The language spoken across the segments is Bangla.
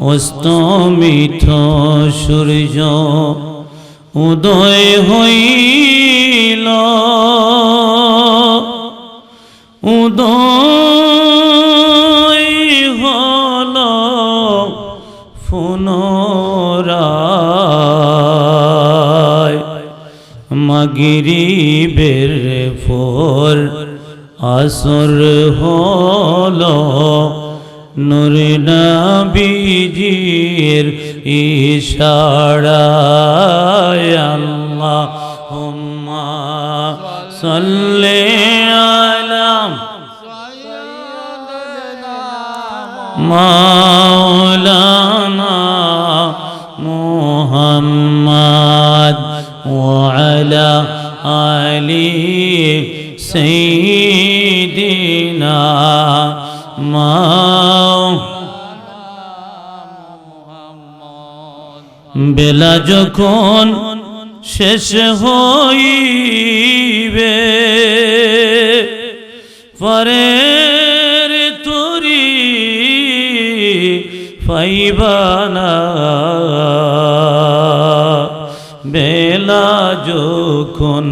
অস্তমিত সূর্য উদয় হইল। উদয় হল পুনরায় মাগরিবের ফোর আসর হল। নূর নবীজির ইশারায় আল্লাহ হুম্মা সাল্লি আলা مولانا محمد وعلى آل سيدنا বেলা যখন শেষ হইবে পরের তুরি পাইবানা বেলা যখন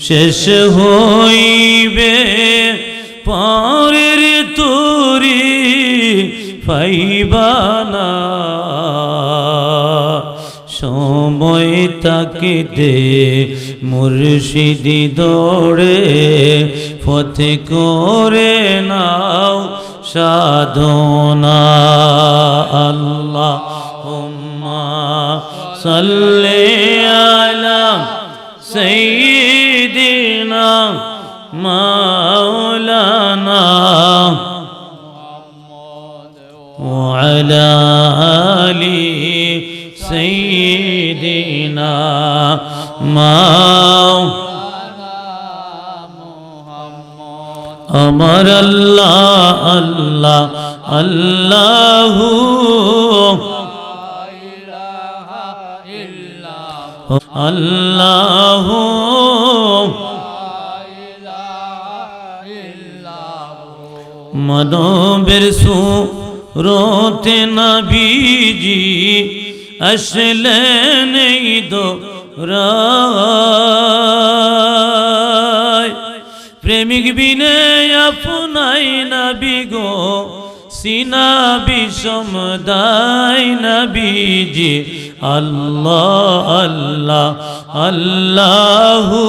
শেষ হইবে পরের তুরি পাইবানা তাকে দে মুর্শিদি দৌড়ে পথে করে নাও সাধনা আল্লাহ হুম্মা সাল্লি আলা সাইয়্যিদিনা মাওলানা وعلى آل سيدنا ما আমার আল্লাহ আল্লাহ আল্লাহ। আল্লাহ। মনোবের সুরতে নবীজি আসলেন এই দো প্রেমিক বিনে আপনাই নবী গো, সিনা বিষম দাই নবীজি আল্লাহ আল্লাহ, আল্লাহু।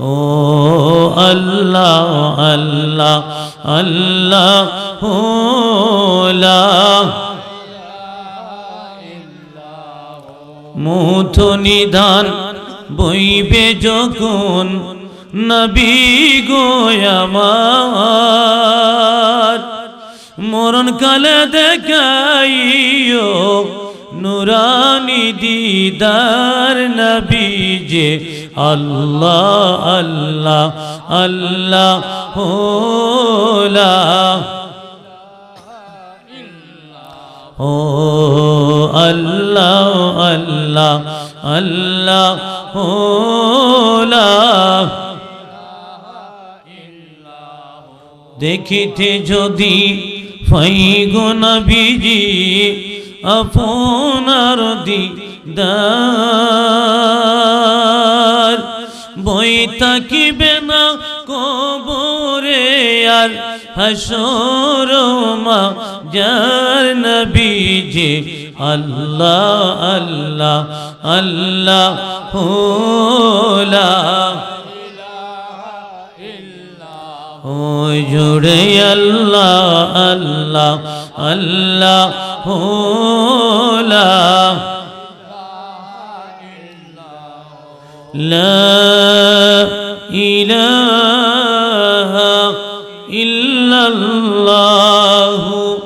ও আল্লাহ আল্লাহ আল্লাহ হো মুথ নিধান বইবে যখন নবী গোয়ামার মরণ কালে দেখাইও নুরানি দিদার নবী যে আল্লাহ আল্লাহ আল্লাহ হোলা ও আল্লাহ আল্লাহ আল্লাহ, হোলা। দেখিতে যদি ফাইগো নবীজি আপনার দিদার, বই তাকিবে না কবরে আর হাসরমা যার নবীজি। আল্লাহ আল্লাহ আল্লাহ হোলা ও জুড়ে আল্লাহ আল্লাহ আল্লাহ হোলা لا إله إلا الله